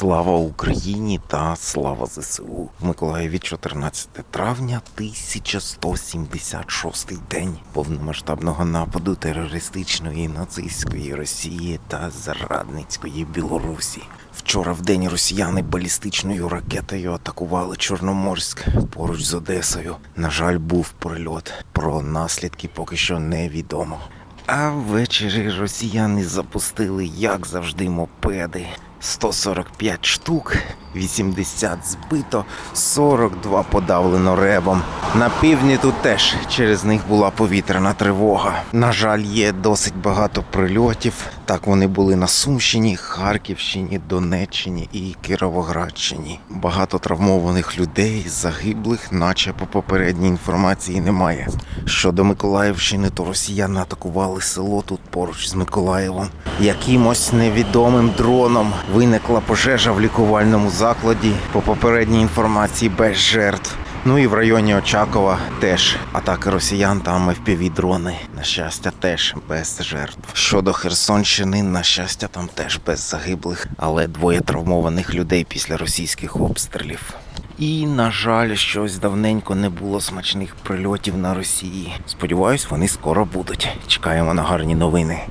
Слава Україні та слава ЗСУ. В Миколаєві 14 травня 1176 день повномасштабного нападу терористичної нацистської Росії та зрадницької Білорусі. Вчора в день росіяни балістичною ракетою атакували Чорноморськ поруч з Одесою. На жаль, був прильот. Про наслідки поки що невідомо. А ввечері росіяни запустили, як завжди, мопеди. 145 штук, 80 збито, 42 подавлено ребом. На півдні тут теж через них була повітряна тривога. На жаль, є досить багато прильотів. Так вони були на Сумщині, Харківщині, Донеччині і Кіровоградщині. Багато травмованих людей, загиблих, наче по попередній інформації немає. Щодо Миколаївщини, то росіяни атакували село тут поруч з Миколаєвом. Якимось невідомим дроном виникла пожежа в лікувальному закладі. По попередній інформації без жертв. Ну і в районі Очакова теж атаки росіян там fpv дрони. На щастя, теж без жертв. Щодо Херсонщини, на щастя, там теж без загиблих, але двоє травмованих людей після російських обстрілів. І, на жаль, щось давненько не було смачних прильотів на Росії. Сподіваюсь, вони скоро будуть. Чекаємо на гарні новини.